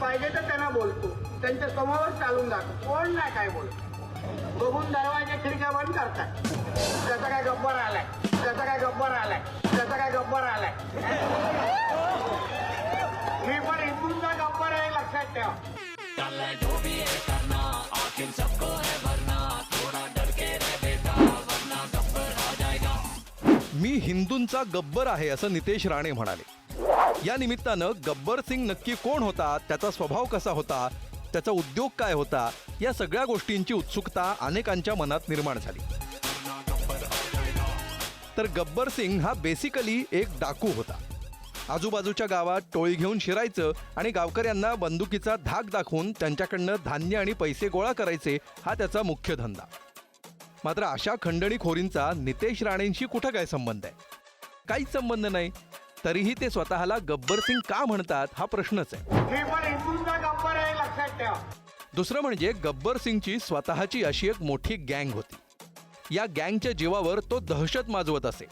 पाहिजे तर त्यांना बोलतो. त्यांच्यासमोर चालून जातो. कोण नाही काय बोलतो. बघून दरवाजे खिडक्या बंद करतात. त्याचा काय गब्बर आलाय? त्याचा काय गब्बर आलाय? त्याचा काय गब्बर आलाय? मी पण हिंदूंचा गब्बर आहे लक्षात ठेवा. मी हिंदूंचा गब्बर आहे असं नितेश राणे म्हणाले. या निमित्तानं गब्बर सिंग नक्की कोण होता त्याचा स्वभाव कसा होता त्याचा उद्योग काय होता या सगळ्या गोष्टींची उत्सुकता अनेकांच्या मनात निर्माण झाली. तर गब्बर सिंग हा बेसिकली एक डाकू होता. आजूबाजूच्या गावात टोळी घेऊन शिरायचं आणि गावकऱ्यांना बंदुकीचा धाक दाखवून त्यांच्याकडनं धान्य आणि पैसे गोळा करायचे हा त्याचा मुख्य धंदा. मात्र अशा खंडणीखोरींचा नितेश राणेंशी कुठं काय संबंध आहे? काहीच संबंध नाही. तरीही ते स्वतःला गब्बर सिंग का म्हणतात हा प्रश्नच आहे. दुसरं म्हणजे गब्बर सिंगची स्वतःची अशी एक मोठी गँग होती. या गँगच्या जीवावर तो दहशत माजवत असे.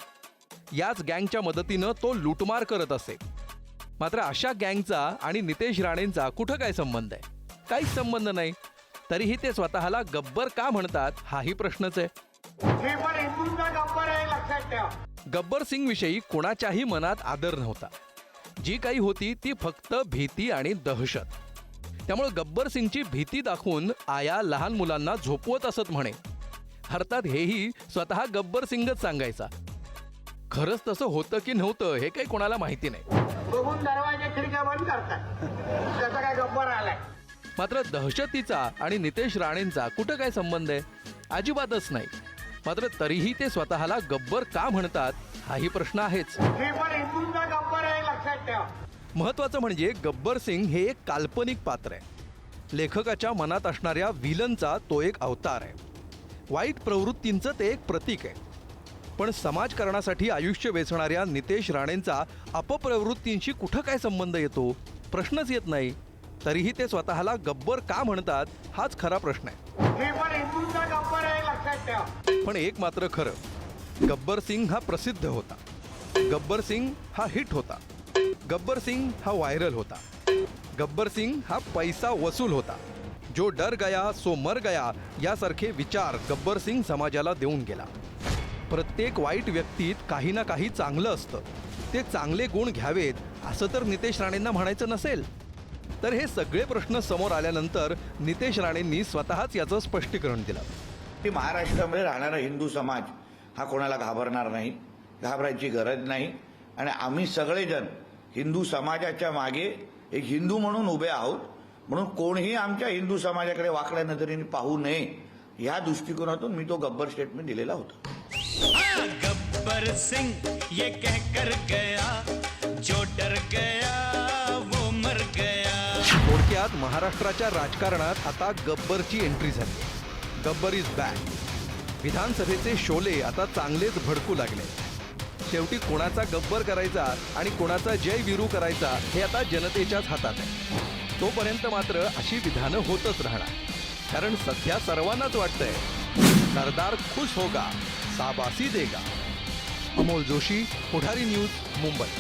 याच गँगच्या मदतीनं तो लुटमार करत असे. मात्र अशा गँगचा आणि नितेश राणेंचा कुठं काय संबंध आहे? काहीच संबंध नाही. तरीही ते स्वतःला गब्बर का म्हणतात हाही प्रश्नच आहे. गब्बर आहे लक्षात ठेवा गब्बर सिंग विषयी कोणाच्याही मनात आदर नव्हता. जी काही होती ती फक्त भीती आणि दहशत. त्यामुळे गब्बर सिंगची भीती दाखवून आया लहान मुलांना झोपवत असत म्हणे. अर्थात हेही स्वतः गब्बर सिंगच सांगायचा. खरंच तसं होतं की नव्हतं हे काही कोणाला माहिती नाही. बघून दरवाजे खिडक्या बंद करतात. काय गब्बर आलाय? मात्र दहशतीचा आणि नितेश राणेंचा कुठं काय संबंध आहे? अजिबातच नाही. मात्र तरीही ते स्वतःला गब्बर का म्हणतात हाही प्रश्न आहेच. महत्वाचं म्हणजे गब्बर सिंग हे एक काल्पनिक पात्र आहे. लेखकाच्या मनात असणाऱ्या विलनचा तो एक अवतार आहे. वाईट प्रवृत्तींचं ते एक प्रतीक आहे. पण समाजकारणासाठी आयुष्य वेचणाऱ्या नितेश राणेंचा अपप्रवृत्तींशी कुठं काय संबंध येतो? प्रश्नच येत नाही. तरीही ते स्वतःला गब्बर का म्हणतात हाच खरा प्रश्न आहे. मी पण हिंदूंचा गब्बर आहे लक्षात ठेवा. पण एक मात्र खरं गब्बर सिंग हा प्रसिद्ध होता. गब्बर सिंग हा हिट होता. गब्बर सिंग हा व्हायरल होता. गब्बर सिंग हा पैसा वसूल होता. जो डर गया सो मर गया यासारखे विचार गब्बर सिंग समाजाला देऊन गेला. प्रत्येक वाईट व्यक्तीत काही ना काही चांगलं असतं. ते चांगले गुण घ्यावेत असं तर नितेश राणेंना म्हणायचं नसेल. तर हे सगळे प्रश्न समोर आल्यानंतर नितेश राणेंनी स्वतःच याचं स्पष्टीकरण दिलं. की महाराष्ट्रामध्ये राहणारा हिंदू समाज हा कोणाला घाबरणार नाही घाबरायची गरज नाही. आणि आम्ही सगळेजण हिंदू समाजाच्या मागे एक हिंदू म्हणून उभे आहोत म्हणून कोणीही आमच्या हिंदू समाजाकडे वाकड्या नजरेने पाहू नये या दृष्टिकोनातून मी तो गब्बर स्टेटमेंट दिलेला होता. हाँ, गब्बर सिंह ये कहकर गया जो डर गया. थोडक्यात महाराष्ट्राच्या राजकारणात आता गब्बरची एंट्री झाली. गब्बर इज बॅक विधानसभेचे शोले आता चांगलेच भडकू लागले. शेवटी कोणाचा गब्बर करायचा आणि कोणाचा जय विरू करायचा हे आता जनतेच्याच हातात आहे. तोपर्यंत मात्र अशी विधानं होतच राहणार. कारण सध्या सर्वांनाच वाटतंय सरदार खुश होगा साबासी देगा. अमोल जोशी पुढारी न्यूज मुंबई.